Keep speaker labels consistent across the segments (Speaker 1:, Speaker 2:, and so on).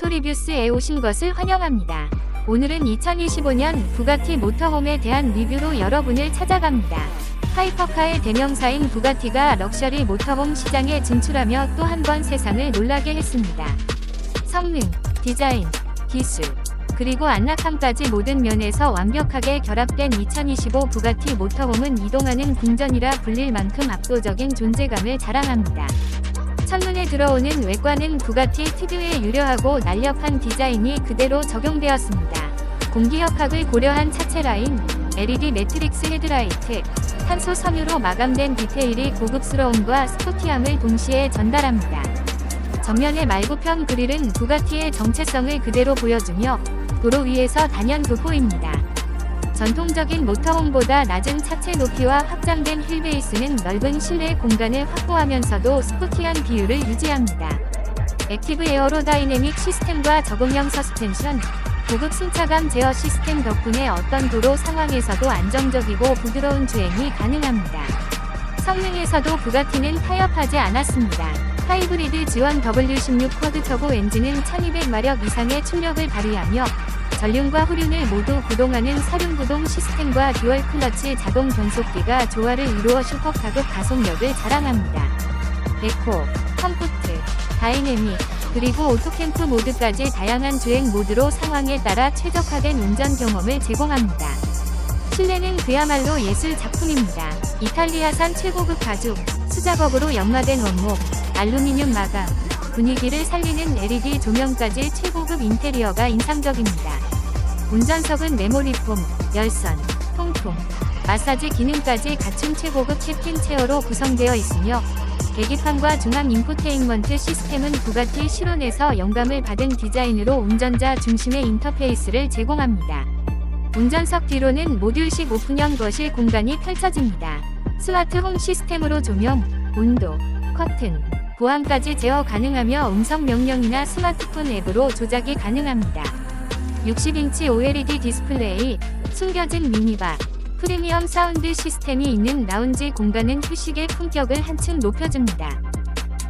Speaker 1: 오토리뷰스에 오신 것을 환영합니다. 오늘은 2025년 부가티 모터홈에 대한 리뷰로 여러분을 찾아갑니다. 하이퍼카의 대명사인 부가티가 럭셔리 모터홈 시장에 진출하며 또 한 번 세상을 놀라게 했습니다. 성능, 디자인, 기술, 그리고 안락함까지 모든 면에서 완벽하게 결합된 2025 부가티 모터홈은 이동하는 궁전이라 불릴 만큼 압도적인 존재감을 자랑합니다. 첫눈에 들어오는 외관은 부가티 특유의 유려하고 날렵한 디자인이 그대로 적용되었습니다. 공기역학을 고려한 차체 라인, LED 매트릭스 헤드라이트, 탄소 섬유로 마감된 디테일이 고급스러움과 스포티함을 동시에 전달합니다. 전면의 말구편 그릴은 부가티의 정체성을 그대로 보여주며 도로 위에서 단연 돋보입니다. 전통적인 모터홈보다 낮은 차체 높이와 확장된 휠베이스는 넓은 실내 공간을 확보하면서도 스포티한 비율을 유지합니다. 액티브 에어로다이내믹 시스템과 적응형 서스펜션, 고급 승차감 제어 시스템 덕분에 어떤 도로 상황에서도 안정적이고 부드러운 주행이 가능합니다. 성능에서도 부가티는 타협하지 않았습니다. 하이브리드 지원 W16 쿼드 터보 엔진은 1200마력 이상의 출력을 발휘하며 전륜과 후륜을 모두 구동하는 사륜구동 시스템과 듀얼 클러치 자동 변속기가 조화를 이루어 슈퍼 가급 가속력을 자랑합니다. 에코, 컴포트, 다이내믹, 그리고 오토캠프 모드까지 다양한 주행 모드로 상황에 따라 최적화된 운전 경험을 제공합니다. 실내는 그야말로 예술 작품입니다. 이탈리아산 최고급 가죽, 수작업으로 연마된 원목, 알루미늄 마감, 분위기를 살리는 LED 조명까지 최고급 인테리어가 인상적입니다. 운전석은 메모리 폼, 열선, 통풍, 마사지 기능까지 갖춘 최고급 캡틴 체어로 구성되어 있으며 계기판과 중앙 인포테인먼트 시스템은 부가티 실온에서 영감을 받은 디자인으로 운전자 중심의 인터페이스를 제공합니다. 운전석 뒤로는 모듈식 오픈형 거실 공간이 펼쳐집니다. 스마트 홈 시스템으로 조명, 온도, 커튼, 보안까지 제어 가능하며 음성 명령이나 스마트폰 앱으로 조작이 가능합니다. 60인치 OLED 디스플레이, 숨겨진 미니바, 프리미엄 사운드 시스템이 있는 라운지 공간은 휴식의 품격을 한층 높여줍니다.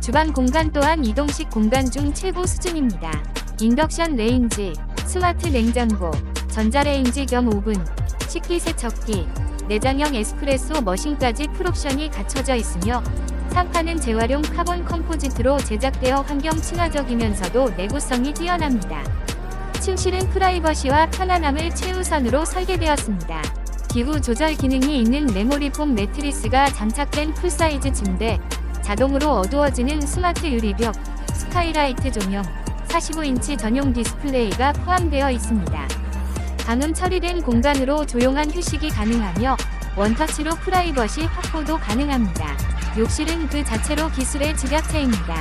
Speaker 1: 주방 공간 또한 이동식 공간 중 최고 수준입니다. 인덕션 레인지, 스마트 냉장고, 전자레인지 겸 오븐, 식기세척기, 내장형 에스프레소 머신까지 풀옵션이 갖춰져 있으며 상판은 재활용 카본 컴포지트로 제작되어 환경 친화적이면서도 내구성이 뛰어납니다. 침실은 프라이버시와 편안함을 최우선으로 설계되었습니다. 기후 조절 기능이 있는 메모리 폼 매트리스가 장착된 풀사이즈 침대, 자동으로 어두워지는 스마트 유리벽, 스카이라이트 조명, 45인치 전용 디스플레이가 포함되어 있습니다. 방음 처리된 공간으로 조용한 휴식이 가능하며 원터치로 프라이버시 확보도 가능합니다. 욕실은 그 자체로 기술의 집약체입니다.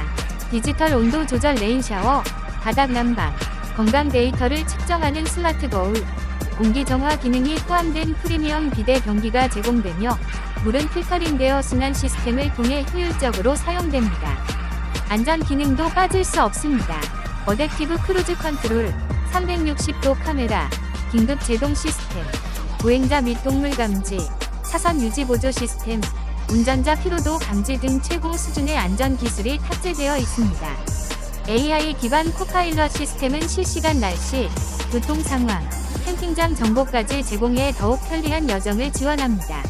Speaker 1: 디지털 온도 조절 레인 샤워, 바닥 난방, 건강 데이터를 측정하는 스마트 거울, 공기 정화 기능이 포함된 프리미엄 비대 변기가 제공되며 물은 필터링되어 순환 시스템을 통해 효율적으로 사용됩니다. 안전 기능도 빠질 수 없습니다. 어댑티브 크루즈 컨트롤, 360도 카메라, 긴급 제동 시스템, 보행자 및 동물 감지, 차선 유지 보조 시스템, 운전자 피로도 감지 등 최고 수준의 안전 기술이 탑재되어 있습니다. AI 기반 코파일럿 시스템은 실시간 날씨, 교통 상황, 캠핑장 정보까지 제공해 더욱 편리한 여정을 지원합니다.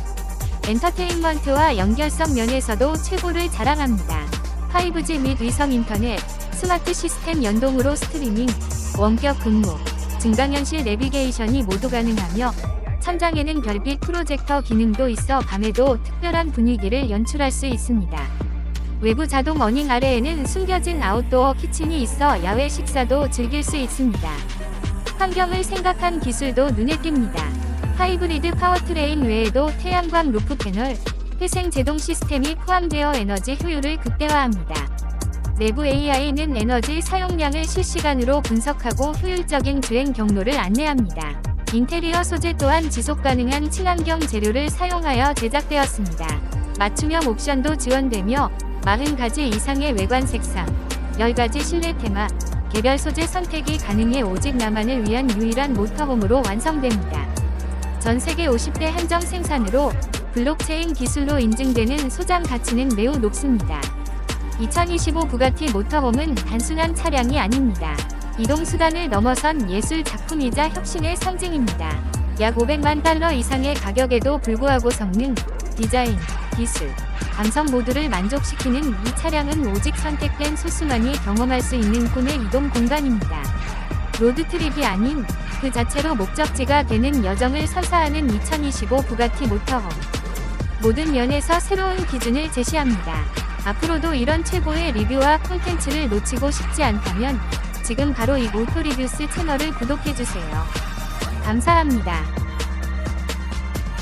Speaker 1: 엔터테인먼트와 연결성 면에서도 최고를 자랑합니다. 5G 및 위성 인터넷, 스마트 시스템 연동으로 스트리밍, 원격 근무, 증강현실 내비게이션이 모두 가능하며 천장에는 별빛 프로젝터 기능도 있어 밤에도 특별한 분위기를 연출할 수 있습니다. 외부 자동 어닝 아래에는 숨겨진 아웃도어 키친이 있어 야외 식사도 즐길 수 있습니다. 환경을 생각한 기술도 눈에 띕니다. 하이브리드 파워트레인 외에도 태양광 루프 패널, 회생 제동 시스템이 포함되어 에너지 효율을 극대화합니다. 내부 AI는 에너지 사용량을 실시간으로 분석하고 효율적인 주행 경로를 안내합니다. 인테리어 소재 또한 지속 가능한 친환경 재료를 사용하여 제작되었습니다. 맞춤형 옵션도 지원되며 40가지 이상의 외관 색상, 10가지 실내 테마, 개별 소재 선택이 가능해 오직 나만을 위한 유일한 모터홈으로 완성됩니다. 전 세계 50대 한정 생산으로 블록체인 기술로 인증되는 소장 가치는 매우 높습니다. 2025 부가티 모터홈은 단순한 차량이 아닙니다. 이동 수단을 넘어선 예술 작품이자 혁신의 상징입니다. 약 500만 달러 이상의 가격에도 불구하고 성능, 디자인, 기술, 감성 모두를 만족시키는 이 차량은 오직 선택된 소수만이 경험할 수 있는 꿈의 이동 공간입니다. 로드트립이 아닌 그 자체로 목적지가 되는 여정을 선사하는 2025 부가티 모터홈. 모든 면에서 새로운 기준을 제시합니다. 앞으로도 이런 최고의 리뷰와 콘텐츠를 놓치고 싶지 않다면 지금 바로 이 오토리뷰스 채널을 구독해주세요. 감사합니다.